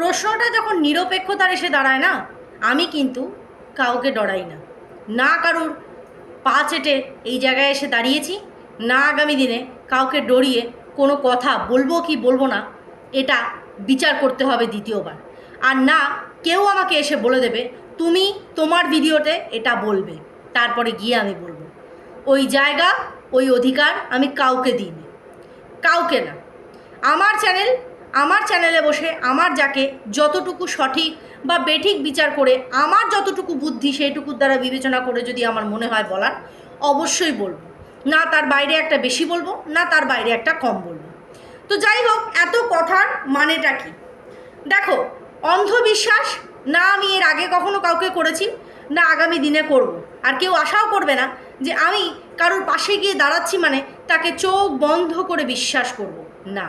প্রশ্নটা যখন নিরপেক্ষতার এসে দাঁড়ায় না, আমি কিন্তু কাউকে ডরাই না। না কারুর পা চেটে এই জায়গায় এসে দাঁড়িয়েছি, না আগামী দিনে কাউকে ডরিয়ে কোনো কথা বলব কি বলব না, এটা বিচার করতে হবে দ্বিতীয়বার। আর না, কেউ আমাকে এসে বলে দেবে, তুমি তোমার ভিডিওতে এটা বলবে, তারপরে গিয়ে আমি বলব। ওই জায়গা, ওই অধিকার আমি কাউকে দিইনি। কাউকে না। আমার চ্যানেল আমার চ্যানেলে বসে আমার যাকে যতটুকু সঠিক বা বেঠিক বিচার করে, আমার যতটুকু বুদ্ধি সেইটুকুর দ্বারা বিবেচনা করে যদি আমার মনে হয় বলার, অবশ্যই বলব না তার বাইরে একটা বেশি বলব, না তার বাইরে একটা কম বলব তো যাই হোক, এত কথার মানেটা কি দেখো, অন্ধবিশ্বাস, না আমি এর আগে কখনো কাউকে করেছি, না আগামী দিনে করব। আর কেউ আশাও করবে না যে আমি কারোর পাশে গিয়ে দাঁড়াচ্ছি মানে তাকে চোখ বন্ধ করে বিশ্বাস করব। না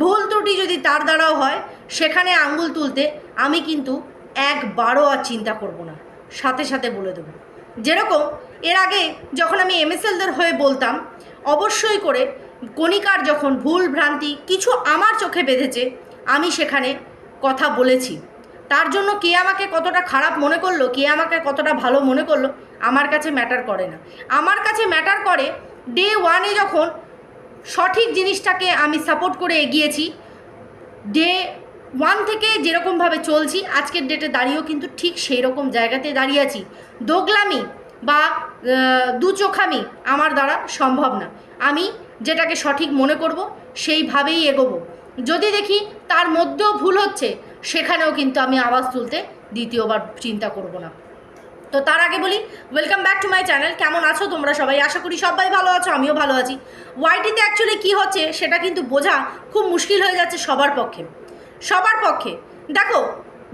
ভুল ত্রুটি যদি তার দ্বারাও হয়, সেখানে আঙ্গুল তুলতে আমি কিন্তু একবারও আর চিন্তা করব না। সাথে সাথে বলে দেবো। যেরকম এর আগে যখন আমি এমএসএলদের হয়ে বলতাম, অবশ্যই করে কণিকার যখন ভুল ভ্রান্তি কিছু আমার চোখে বেঁধেছে, আমি সেখানে কথা বলেছি। তার জন্য কে আমাকে কতটা খারাপ মনে করল, কে আমাকে কতটা ভালো মনে করল, আমার কাছে ম্যাটার করে না। আমার কাছে ম্যাটার করে, ডে ওয়ানে যখন সঠিক জিনিসটাকে আমি সাপোর্ট করে এগিয়েছি। ডে ওয়ান থেকে যেরকমভাবে চলছি আজকের ডেটে দাঁড়িয়েও কিন্তু ঠিক সেই রকম জায়গাতে দাঁড়িয়ে আছি। দোগলামি বা আহ, দু চোখামি আমার দ্বারা সম্ভব না। আমি যেটাকে সঠিক মনে করব সেইভাবেই এগোবো। যদি দেখি তার মধ্যেও ভুল হচ্ছে সেখানেও কিন্তু আমি আওয়াজ তুলতে দ্বিতীয়বার চিন্তা করব না। তো তার আগে বলি welcome back to my channel কেমন আছো তোমরা সবাই? আশা করি সবাই ভালো আছো, আমিও ভালো আছি। ওয়াইটিতে অ্যাকচুয়ালি কী হচ্ছে, সেটা কিন্তু বোঝা খুব মুশকিল হয়ে যাচ্ছে সবার পক্ষে। সবার পক্ষে। দেখো,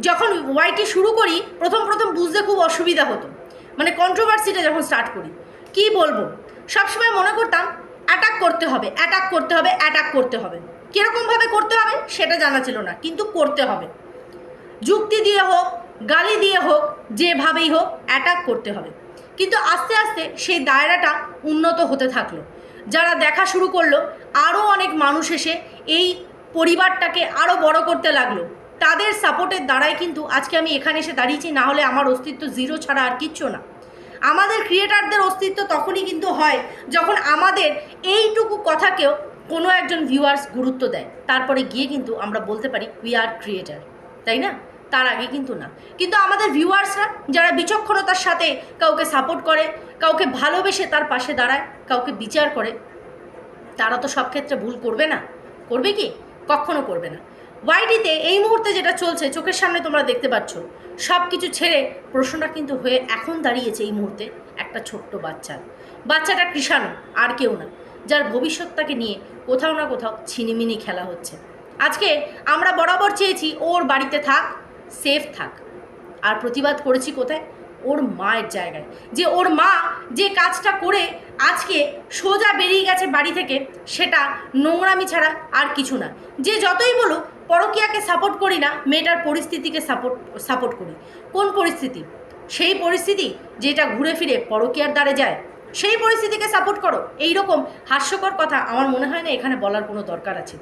যখন ওয়াইটি শুরু করি, প্রথম প্রথম বুঝতে খুব অসুবিধা হতো। মানে কন্ট্রোভার্সিটা যখন স্টার্ট করি, কি বলব? সবসময় মনে করতাম অ্যাটাক করতে হবে অ্যাটাক করতে হবে অ্যাটাক করতে হবে। কীরকমভাবে করতে হবে, সেটা জানা ছিল না, কিন্তু করতে হবে। যুক্তি দিয়ে হোক গালি দিয়ে হোক, যেভাবেই হোক অ্যাটাক করতে হবে। কিন্তু আস্তে আস্তে সেই দায়রাটা উন্নত হতে থাকল। যারা দেখা শুরু করল আরও অনেক মানুষ এসে এই পরিবারটাকে আরও বড় করতে লাগল। তাদের সাপোর্টের দ্বারাই কিন্তু আজকে আমি এখানে এসে দাঁড়িয়েছি, না হলে আমার অস্তিত্ব জিরো ছাড়া আর কিচ্ছু না। আমাদের ক্রিয়েটারদের অস্তিত্ব তখনই কিন্তু হয় যখন আমাদের এইটুকু কথাকেও কোনো একজন ভিউয়ার্স গুরুত্ব দেয়। তারপরে গিয়ে কিন্তু আমরা বলতে পারি উই আর ক্রিয়েটার তাই না? তার আগে কিন্তু না। কিন্তু আমাদের ভিউয়ার্সরা যারা বিচক্ষণতার সাথে কাউকে সাপোর্ট করে, কাউকে ভালোবেসে তার পাশে দাঁড়ায়, কাউকে বিচার করে, তারা তো সব ক্ষেত্রে ভুল করবে না। করবে কি? কখনো করবে না। ওয়াইডিতে এই মুহূর্তে যেটা চলছে, চোখের সামনে তোমরা দেখতে পাচ্ছ সব কিছু ছেড়ে প্রশ্নটা কিন্তু হয়ে এখন দাঁড়িয়েছে এই মুহূর্তে একটা ছোট্ট বাচ্চার বাচ্চাটা কৃষাণু, আর কেউ না, যার ভবিষ্যৎটাকে নিয়ে কোথাও না কোথাও ছিনিমিনি খেলা হচ্ছে। আজকে আমরা বরাবর চেয়েছি, ওর বাড়িতে থাক সেফ থাক। আর প্রতিবাদ করেছি কোথায়? ওর মায়ের জায়গায়। যে ওর মা যে কাজটা করে আজকে সোজা বেরিয়ে গেছে বাড়ি থেকে, সেটা নোংরামি ছাড়া আর কিছু না। যে যতই বলুক, পরকিয়াকে সাপোর্ট করি না, মেয়েটার পরিস্থিতিকে সাপোর্ট সাপোর্ট করি। কোন পরিস্থিতি? সেই পরিস্থিতি যেটা ঘুরে ফিরে পরকিয়ার দ্বারে যায় সেই পরিস্থিতিকে সাপোর্ট করো। এই রকম হাস্যকর কথা আমার মনে হয় না এখানে বলার কোনো দরকার আছে।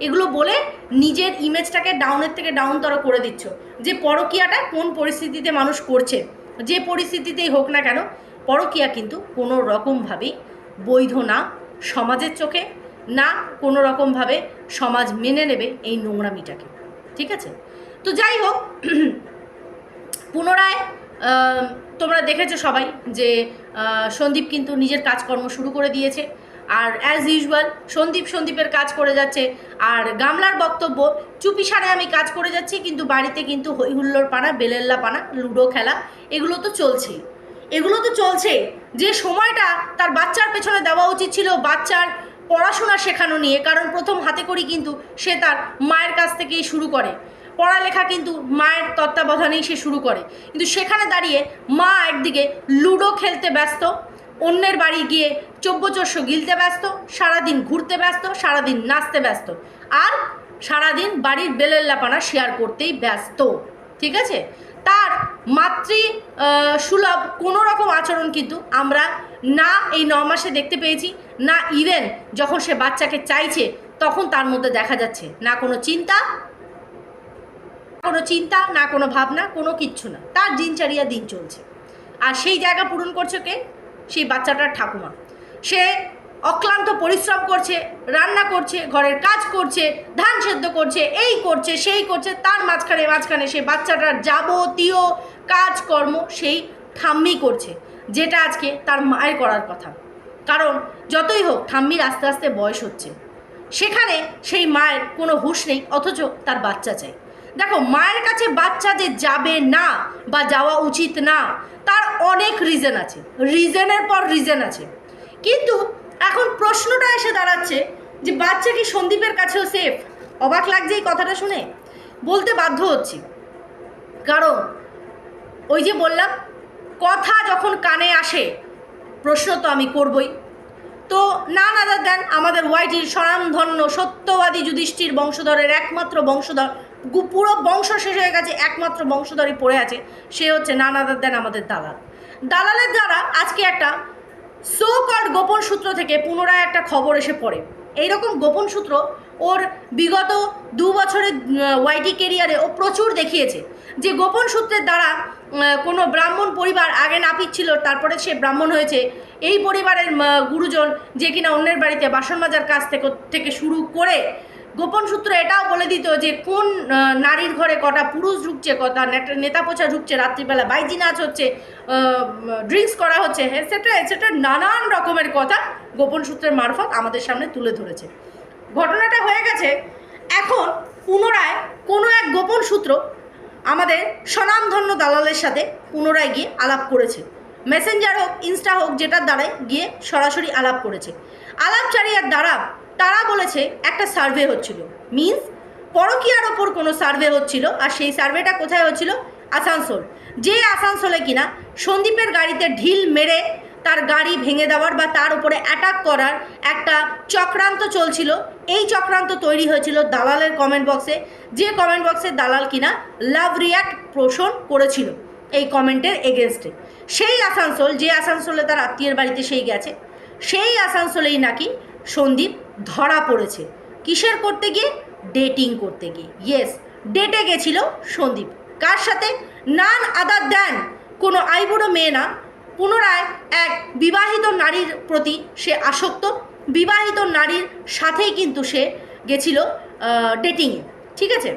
এগুলো বলে নিজের ইমেজটাকে ডাউনের থেকে ডাউনতর করে দিচ্ছ। যে পরকিয়াটা কোন পরিস্থিতিতে মানুষ করছে, যে পরিস্থিতিতেই হোক না কেন, পরকিয়া কিন্তু কোনো রকমভাবেই বৈধ না সমাজের চোখে, না কোনো রকমভাবে সমাজ মেনে নেবে এই নোংরামিটাকে। ঠিক আছে? তো যাই হোক, পুনরায় তোমরা দেখেছ সবাই যে সন্দীপ কিন্তু নিজের কাজকর্ম শুরু করে দিয়েছে। আর অ্যাজ ইউজুয়াল সন্দীপ সন্দীপের কাজ করে যাচ্ছে। আর গামলার বক্তব্য চুপিসারে আমি কাজ করে যাচ্ছি, কিন্তু বাড়িতে কিন্তু হই হুল্লোড় পানা, বেলেল্লা পানা, লুডো খেলা, এগুলো তো চলছেই এগুলো তো চলছে। যে সময়টা তার বাচ্চার পেছনে দেওয়া উচিত ছিল, বাচ্চার পড়াশোনা শেখানো নিয়ে, কারণ প্রথম হাতে করি কিন্তু সে তার মায়ের কাছ থেকেই শুরু করে। পড়ালেখা কিন্তু মায়ের তত্ত্বাবধানেই সে শুরু করে। কিন্তু সেখানে দাঁড়িয়ে মা একদিকে লুডো খেলতে ব্যস্ত, অন্যের বাড়ি গিয়ে চব্যচস্য গিলতে ব্যস্ত, সারাদিন ঘুরতে ব্যস্ত, সারাদিন নাচতে ব্যস্ত, আর সারাদিন বাড়ির বেলেল্লাপানা শেয়ার করতেই ব্যস্ত, ঠিক আছে? তার মাতৃ সুলভ কোনো রকম আচরণ কিন্তু আমরা না এই ন মাসে দেখতে পেয়েছি, না ইভেন যখন সে বাচ্চাকে চাইছে, তখন তার মধ্যে দেখা যাচ্ছে। না কোনো চিন্তা কোনো চিন্তা, না কোনো ভাবনা, কোনো কিচ্ছু না। তার দিনচারিয়া দিন চলছে। আর সেই জায়গা পূরণ করছে কে? সেই বাচ্চাটার ঠাকুমা। সে অক্লান্ত পরিশ্রম করছে, রান্না করছে, ঘরের কাজ করছে, ধান সেদ্ধ করছে, এই করছে, সেই করছে, তার মাঝখানে মাঝখানে সে বাচ্চাটার যাবতীয় কাজকর্ম সেই ঠাম্মি করছে, যেটা আজকে তার মায়ের করার কথা। কারণ যতই হোক, ঠাম্মির আস্তে আস্তে বয়স হচ্ছে। সেখানে সেই মায়ের কোনো হুঁশ নেই, অথচ তার বাচ্চা চাই। দেখো, মায়ের কাছে বাচ্চা যে যাবে না বা যাওয়া উচিত না, তার অনেক রিজন আছে। রিজনের পর রিজন আছে। কিন্তু এখন প্রশ্নটা এসে দাঁড়াচ্ছে যে বাচ্চা কি সন্দীপের কাছেও সেফ অবাক লাগছে এই কথাটা শুনে। বলতে বাধ্য হচ্ছি। কারণ ওই যে বললাম, কথা যখন কানে আসে, প্রশ্ন তো আমি করবই। তো না নাদার দেন আমাদের ওয়াইটির স্বনামধন্য সত্যবাদী যুধিষ্ঠির বংশধরের একমাত্র বংশধর পুরো বংশ শেষ হয়ে গেছে, একমাত্র বংশধরই পড়ে আছে, সে হচ্ছে না নাদার দেন আমাদের দালাল। দালালের দ্বারা আজকে একটা সো কল্ড গোপন সূত্র থেকে পুনরায় একটা খবর এসে পড়ে। এইরকম গোপন সূত্র ওর বিগত দু বছরের ওয়াইটি কেরিয়ারে ও প্রচুর দেখিয়েছে যে গোপন সূত্রের দ্বারা কোনো ব্রাহ্মণ পরিবার আগে নাপিত ছিল, তারপরে সে ব্রাহ্মণ হয়েছে। এই পরিবারের গুরুজন যে কিনা অন্যের বাড়িতে বাসন মাজার কাজ থেকে শুরু করে গোপন সূত্র এটাও বলে দিত যে কোন নারীর ঘরে কটা পুরুষ ঢুকছে, কটা নেতা- পোছা ঢুকছে রাত্রিবেলা, বাইজি নাচ হচ্ছে ড্রিঙ্কস করা হচ্ছে এটসেট্রা এটসেট্রা নানান রকমের কথা গোপন সূত্রের মারফত আমাদের সামনে তুলে ধরেছে। ঘটনাটা হয়ে গেছে, এখন পুনরায় কোনো এক গোপন সূত্র আমাদের স্বনামধন্য দালালের সাথে পুনরায় গিয়ে আলাপ করেছে। মেসেঞ্জার হোক ইনস্টা হোক, যেটার দ্বারাই গিয়ে সরাসরি আলাপ করেছে। আলাপচারিয়ার দ্বারা তারা বলেছে একটা সার্ভে হচ্ছিল। মিন্স পরকীয়ার ওপর কোনো সার্ভে হচ্ছিল আর সেই সার্ভেটা কোথায় হচ্ছিল? আসানসোল। যে আসানসোলে কিনা সন্দীপের গাড়িতে ঢিল মেরে তার গাড়ি ভেঙে দেওয়ার বা তার উপরে অ্যাটাক করার একটা চক্রান্ত চলছিল। এই চক্রান্ত তৈরি হয়েছিল দালালের কমেন্ট বক্সে যে কমেন্ট বক্সে দালাল কিনা লাভ রিয়াক্ট পোষণ করেছিল এই কমেন্টের এগেনস্টে সেই আসানসোল, যে আসানসোলে তার আত্মীয়ের বাড়িতে সেই গেছে। সেই আসানসোলেই নাকি সন্দীপ ধরা পড়েছে। কিসের করতে গিয়ে? ডেটিং করতে গিয়ে। ইয়েস ডেটে গেছিল সন্দীপ। কার সাথে? নান আদার দেন। কোনো আইবুড়ো মেয়ে না। পুনরায় এক বিবাহিত নারীর প্রতি সে আসক্ত। বিবাহিত নারীর সাথেই কিন্তু সে গেছিল ডেটিংয়ে ঠিক আছে?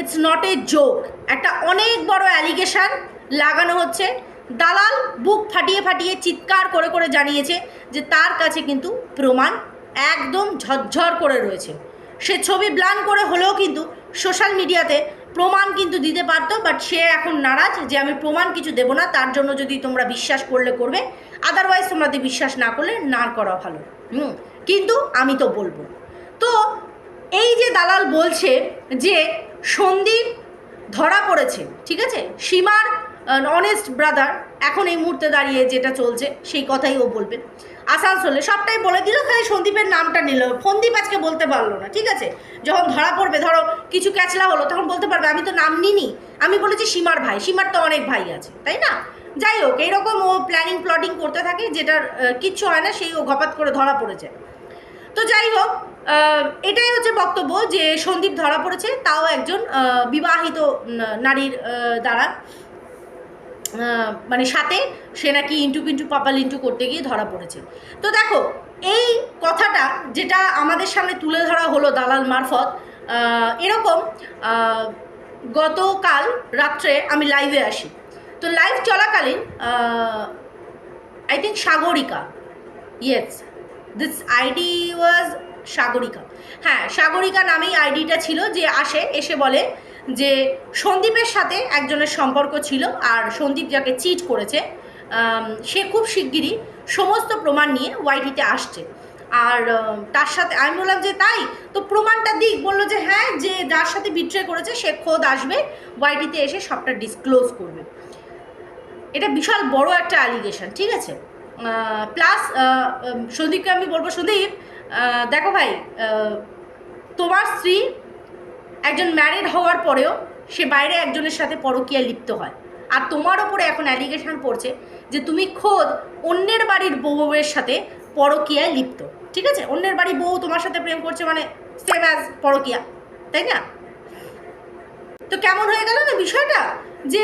ইটস নট এ জোক একটা অনেক বড় অ্যালিগেশন লাগানো হচ্ছে। দালাল বুক ফাটিয়ে ফাটিয়ে চিৎকার করে করে জানিয়েছে যে তার কাছে কিন্তু প্রমাণ একদম ঝরঝর করে রয়েছে। সে ছবি ব্লান করে হলেও কিন্তু সোশ্যাল মিডিয়াতে প্রমাণ কিন্তু দিতে পারতো বাট সে এখন নারাজ যে আমি প্রমাণ কিছু দেবো না, তার জন্য যদি তোমরা বিশ্বাস করলে করবে আদারওয়াইজ তোমরা বিশ্বাস না করলে না করা ভালো। হুম, কিন্তু আমি তো বলব। তো এই যে দালাল বলছে যে সন্দীপ ধরা পড়েছে, ঠিক আছে? সীমার অনেস্ট ব্রাদার এখন এই মুহূর্তে দাঁড়িয়ে যেটা চলছে, সেই কথাই ও বলবে। আসানসোলে সবটাই বলে দিল খালি সন্দীপের নামটা নিল। ফন্দীপ আজকে বলতে পারল না, ঠিক আছে? যখন ধরা পড়বে, ধরো কিছু ক্যাচলা হলো, তখন বলতে পারবে, আমি তো নাম নিনি আমি বলেছি সীমার ভাই, সীমার তো অনেক ভাই আছে, তাই না? যাই হোক, এইরকম ও প্ল্যানিং প্লটিং করতে থাকে, যেটার কিচ্ছু হয় না, সেই ও ঘপাত করে ধরা পড়েছে। তো যাই হোক এটাই হচ্ছে বক্তব্য যে সন্দীপ ধরা পড়েছে, তাও একজন বিবাহিত নারীর দ্বারা। মানে সাথে সে নাকি ইন্টু পিন্টু পাপাল ইন্টু করতে গিয়ে ধরা পড়েছে। তো দেখো, এই কথাটা যেটা আমাদের সামনে তুলে ধরা হলো দালাল মারফত এরকম গতকাল রাত্রে আমি লাইভে আসি। তো লাইভ চলাকালীন I think Sagarika yes this ID was Sagarika. হ্যাঁ সাগরিকা নামেই আইডিটা ছিল যে আসে, এসে বলে যে সন্দীপের সাথে একজনের সম্পর্ক ছিল আর সন্দীপ যাকে চিট করেছে সে খুব শিগগিরই সমস্ত প্রমাণ নিয়ে ওয়াইটিতে আসছে। আর তার সাথে আমি বললাম যে তাই? তো প্রমাণটা দিক, বলল যে হ্যাঁ যে যার সাথে বিট্রে করেছে, সে খোদ আসবে ওয়াইটিতে এসে সবটা ডিসক্লোজ করবে। এটা বিশাল বড় একটা অ্যালিগেশন ঠিক আছে? প্লাস সন্দীপকে আমি বলব, সন্দীপ দেখো ভাই তোমার স্ত্রী একজন ম্যারিড হওয়ার পরেও সে বাইরে একজনের সাথে পরকীয়া লিপ্ত হয়। আর তোমার ওপরে এখন অ্যালিগেশন পড়ছে যে তুমি খোদ অন্যের বাড়ির বউয়ের সাথে পরকীয়ায় লিপ্ত। ঠিক আছে? অন্যের বাড়ির বউ তোমার সাথে প্রেম করছে মানে সেম অ্যাজ পরকীয়া। তাই না? তো কেমন হয়ে গেল না বিষয়টা? যে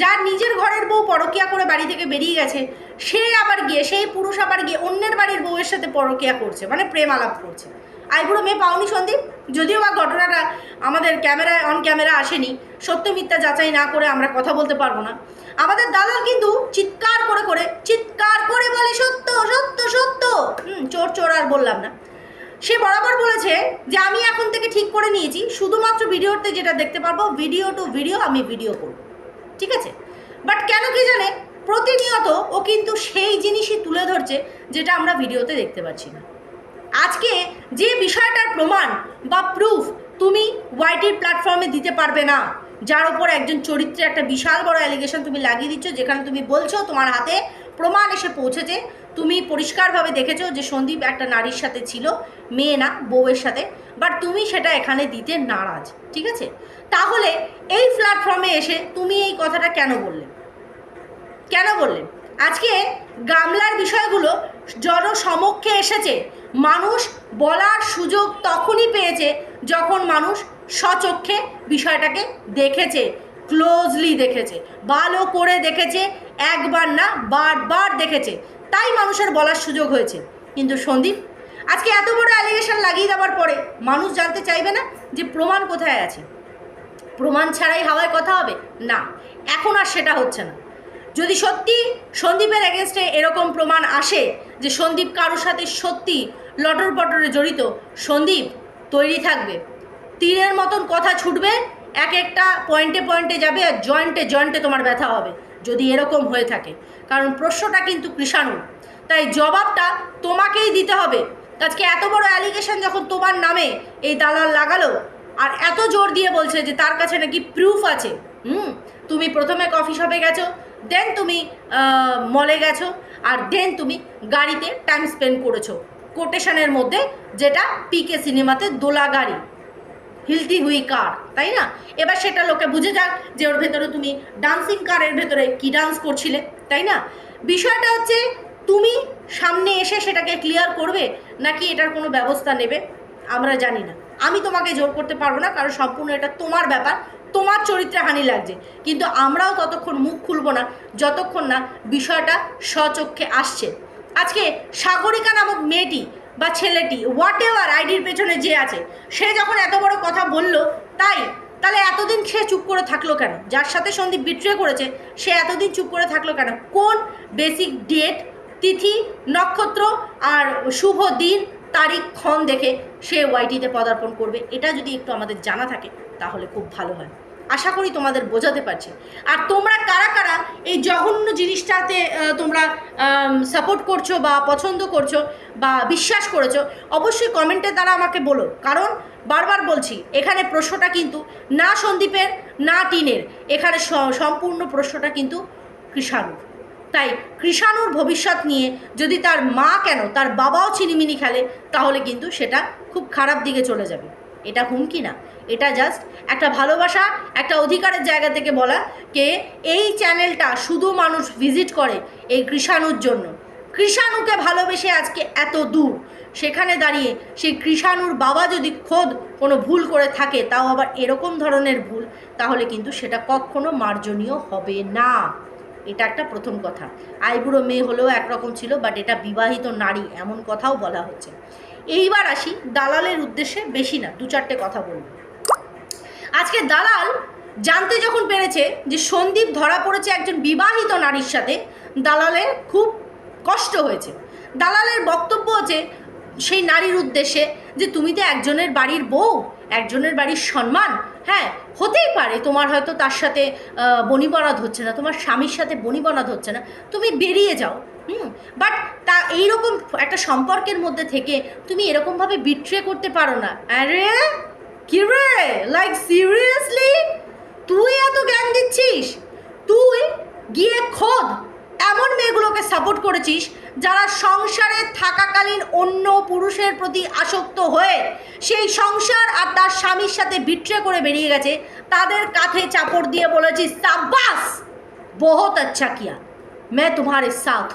যার নিজের ঘরের বউ পরকিয়া করে বাড়ি থেকে বেরিয়ে গেছে, সে আবার গিয়ে, সেই পুরুষ আবার গিয়ে অন্যের বাড়ির বউয়ের সাথে পরকিয়া করছে মানে প্রেম আলাপ করছে। আইবুড়ো মেয়ে পাওনি সন্দীপ, যদিও বা ঘটনাটা আমাদের ক্যামেরায় অন ক্যামেরা আসেনি, সত্য মিথ্যা যাচাই না করে আমরা কথা বলতে পারব না। আমাদের দালাল কিন্তু চিৎকার করে করে, চিৎকার করে বলে, সত্য সত্য সত্য। হুম, চোর চোর আর বললাম না। সে বরাবর বলেছে যে, আমি এখন থেকে ঠিক করে নিয়েছি, শুধুমাত্র ভিডিওতে যেটা দেখতে পারব ভিডিও টু ভিডিও আমি ভিডিও করব। ঠিক আছে? বাট কেন কি জানে? প্রতিনিয়ত ও কিন্তু সেই জিনিসই তুলে ধরছে, যেটা আমরা ভিডিওতে দেখতে পাচ্ছি না। আজকে যে বিষয়টার প্রমাণ বা প্রুফ তুমি ওয়াইটির প্ল্যাটফর্মে দিতে পারবে না, যার ওপর একজন চরিত্রে একটা বিশাল বড় অ্যালিগেশন তুমি লাগিয়ে দিচ্ছ, যেখানে তুমি বলছো তোমার হাতে প্রমাণ এসে পৌঁছেছে। তুমি পরিষ্কারভাবে দেখেছ যে সন্দীপ একটা নারীর সাথে ছিল, মেয়ে না, বউয়ের সাথে বাট তুমি সেটা এখানে দিতে নারাজ, ঠিক আছে? তাহলে এই প্ল্যাটফর্মে এসে তুমি এই কথাটা কেন বললে? কেন বললেন আজকে গামলার বিষয়গুলো জনসমক্ষে এসেছে। মানুষ বলার সুযোগ তখনই পেয়েছে যখন মানুষ সচক্ষে বিষয়টাকে দেখেছে ক্লোজলি দেখেছে, ভালো করে দেখেছে, একবার না বারবার দেখেছে। তাই মানুষের বলার সুযোগ হয়েছে। কিন্তু সন্দীপ, আজকে এত বড় অ্যালিগেশন লাগিয়ে দেওয়ার পরে মানুষ জানতে চাইবে না যে প্রমাণ কোথায় আছে। প্রমাণ ছাড়াই হাওয়ায় কথা হবে? না, এখন আর সেটা হচ্ছে না। যদি সত্যি সন্দীপের এগেনস্টে এরকম প্রমাণ আসে যে সন্দীপ কারোর সাথে সত্যি লটর পটরে জড়িত, সন্দীপ তৈরি থাকবে। তীরের মতন কথা ছুটবে, এক একটা পয়েন্টে পয়েন্টে যাবে আর জয়েন্টে জয়েন্টে তোমার ব্যথা হবে, যদি এরকম হয়ে থাকে। কারণ প্রশ্নটা কিন্তু কৃষাণু। তাই জবাবটা তোমাকেই দিতে হবে। আজকে এত বড় অ্যালিগেশন যখন তোমার নামে এই দালাল লাগালো, আর এত জোর দিয়ে বলছে যে তার কাছে নাকি প্রুফ আছে। হুম, তুমি প্রথমে কফি শপে গেছো দেন তুমি মলে গেছো, আর দেন তুমি গাড়িতে টাইম স্পেন্ড করেছ। কোটেশনের মধ্যে যেটা পিকে সিনেমাতে দোলা গাড়ি হিলতি হুই কার তাই না? এবার সেটা লোকে বুঝে যাক যে ওর ভেতরে তুমি ডান্সিং কারের ভেতরে কি ডান্স করছিলে, তাই না? বিষয়টা হচ্ছে, তুমি সামনে এসে সেটাকে ক্লিয়ার করবে নাকি এটার কোনো ব্যবস্থা নেবে? আমরা জানি না। আমি তোমাকে জোর করতে পারব না, কারণ সম্পূর্ণ এটা তোমার ব্যাপার। তোমার চরিত্রে হানি লাগছে। কিন্তু আমরাও ততক্ষণ মুখ খুলবো না, যতক্ষণ না বিষয়টা স্বচক্ষে আসছে। আজকে সাগরিকা নামক মেয়েটি বা ছেলেটি হোয়াট এভার আইডির পেছনে যে আছে, সে যখন এত বড় কথা বলল, তাই, তাহলে এতদিন সে চুপ করে থাকল কেন? যার সাথে সন্দীপ বিট্রে করেছে, সে এতদিন চুপ করে থাকল কেন? কোন বেসিক ডেট তিথি, নক্ষত্র আর শুভ দিন, তারিখ, ক্ষণ দেখে সে ওয়াইটিতে পদার্পণ করবে? এটা যদি একটু আমাদের জানা থাকে, তাহলে খুব ভালো হয়। আশা করি তোমাদের বোঝাতে পারছি। আর তোমরা কারা কারা এই জঘন্য জিনিসটাতে তোমরা সাপোর্ট করছ বা পছন্দ করছ বা বিশ্বাস করেছ, অবশ্যই কমেন্টের দ্বারা আমাকে বলো। কারণ বারবার বলছি, এখানে প্রশ্নটা কিন্তু না সন্দীপের, না টিনের। এখানে সম্পূর্ণ প্রশ্নটা কিন্তু কৃষাণুর। তাই কৃষাণুর ভবিষ্যৎ নিয়ে যদি তার মা কেন, তার বাবাও চিনিমিনি খেলে, তাহলে কিন্তু সেটা খুব খারাপ দিকে চলে যাবে। এটা হুমকি না। এটা জাস্ট একটা ভালোবাসা, একটা অধিকারের জায়গা থেকে বলা কে এই চ্যানেলটা শুধু মানুষ ভিজিট করে এই কৃষাণুর জন্য। কৃষাণুকে ভালোবেসে আজকে এত দূর। সেখানে দাঁড়িয়ে সেই কৃষাণুর বাবা যদি খোদ কোনো ভুল করে থাকে, তাও আবার এরকম ধরনের ভুল, তাহলে কিন্তু সেটা কখনো মার্জনীয় হবে না। এটা একটা প্রথম কথা। আইবুড়ো মেয়ে হলেও একরকম ছিল বাট এটা বিবাহিত নারী, এমন কথাও বলা হচ্ছে। এইবার আসি দালালের উদ্দেশ্যে, বেশি না দু চারটে কথা বলব। আজকে দালাল জানতে যখন পেরেছে যে সন্দীপ ধরা পড়েছে একজন বিবাহিত নারীর সাথে, দালালের খুব কষ্ট হয়েছে। দালালের বক্তব্য হচ্ছে সেই নারীর উদ্দেশ্যে যে তুমি তো একজনের বাড়ির বউ, একজনের বাড়ির সম্মান। হ্যাঁ হতেই পারে তোমার হয়তো তার সাথে বনিবনাদ হচ্ছে না, তোমার স্বামীর সাথে বনিবনাদ হচ্ছে না। তুমি বেরিয়ে যাও, হুম? বাট তা এইরকম একটা সম্পর্কের মধ্যে থেকে তুমি এরকমভাবে বিট্রে করতে পারো না। আরে! কি রে? লাইক সিরিয়াসলি তুই এত জ্ঞান দিচ্ছিস? তুই গিয়ে খোদ এমন মেয়েগুলোকে সাপোর্ট করেছিস যারা সংসারে থাকাকালীন অন্য পুরুষের প্রতি আসক্ত হয়ে সেই সংসার আর তার স্বামীর সাথে বিট্রে করে বেরিয়ে গেছে, তাদের কাঁধে চাপড় দিয়ে বলেছিস, সাব্বাস! বহুত আচ্ছা কিয়া। ম্যা তোমার সাথ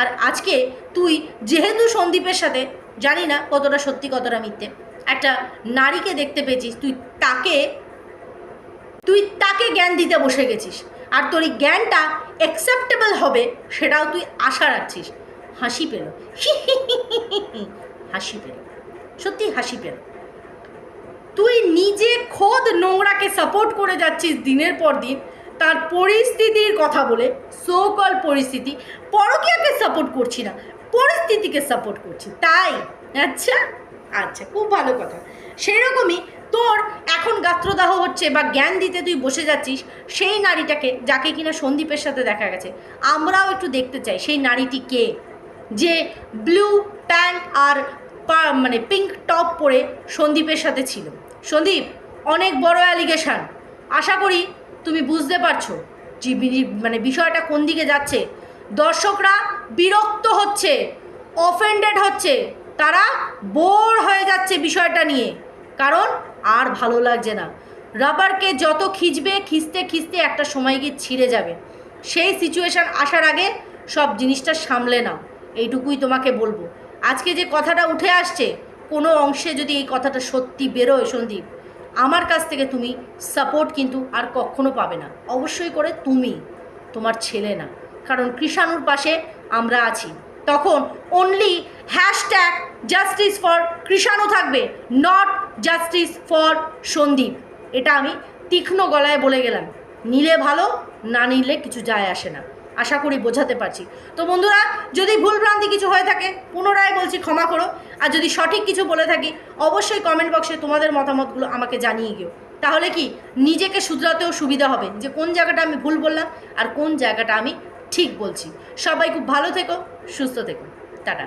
আর আজকে তুই যেহেতু সন্দীপের সাথে, জানি না কতটা সত্যি, কতটা মিথ্যে। একটা নারীকে দেখতে পেয়েছিস, তুই তাকে তুই তাকে জ্ঞান দিতে বসে গেছিস। আর তোর এই জ্ঞানটা অ্যাকসেপ্টেবল হবে, সেটাও তুই আশা রাখছিস। হাসি পেল। হাসি পেল। সত্যি হাসি পেল। তুই নিজে খোদ নোংরাকে সাপোর্ট করে যাচ্ছিস দিনের পর দিন, তার পরিস্থিতির কথা বলে সোকল পরিস্থিতি, পরকীয়াকে সাপোর্ট করছি না, পরিস্থিতিকে সাপোর্ট করছি। তাই আচ্ছা। আচ্ছা খুব ভালো কথা। সেরকমই তোর এখন গাত্রদাহ হচ্ছে বা জ্ঞান দিতে তুই বসে যাচ্ছিস, সেই নারীটাকে যাকে কিনা সন্দীপের সাথে দেখা গেছে। আমরাও একটু দেখতে চাই সেই নারীটি কে? যে ব্লু প্যান্ট আর মানে পিঙ্ক টপ পরে সন্দীপের সাথে ছিল। সন্দীপ, অনেক বড় অ্যালিগেশন আশা করি তুমি বুঝতে পারছ যে মানে বিষয়টা কোন দিকে যাচ্ছে। দর্শকরা বিরক্ত হচ্ছে অফেন্ডেড হচ্ছে। তারা বোর হয়ে যাচ্ছে বিষয়টা নিয়ে। কারণ আর ভালো লাগছে না। রাবারকে যত খিঁচবে, খিঁচতে খিঁচতে একটা সময় গিয়ে ছিঁড়ে যাবে। সেই সিচুয়েশান আসার আগে সব জিনিসটা সামলে নাও। এইটুকুই তোমাকে বলব। আজকে যে কথাটা উঠে আসছে, কোনো অংশে যদি এই কথাটা সত্যি বেরোয় সন্দীপ, আমার কাছ থেকে তুমি সাপোর্ট কিন্তু আর কখনো পাবে না। অবশ্যই করে তুমি, তোমার ছেলে না। কারণ কৃষাণুর পাশে আমরা আছি। তখন only hashtag justice for Krishanu থাকবে নট জাস্টিস ফর সন্দীপ। এটা আমি তীক্ষ্ণ গলায় বলে গেলাম। নিলে ভালো, না নিলে কিছু যায় আসে না। আশা করি বোঝাতে পারছি। তো বন্ধুরা, যদি ভুলভ্রান্তি কিছু হয়ে থাকে, পুনরায় বলছি ক্ষমা করো। আর যদি সঠিক কিছু বলে থাকি, অবশ্যই কমেন্ট বক্সে তোমাদের মতামতগুলো আমাকে জানিয়ে গিও তাহলে কি, নিজেকে শুধরাতেও সুবিধা হবে যে কোন জায়গাটা আমি ভুল বললাম আর কোন জায়গাটা আমি ঠিক বলছি। সবাই খুব ভালো থেকো। সুস্থ থেকুন। টাটা।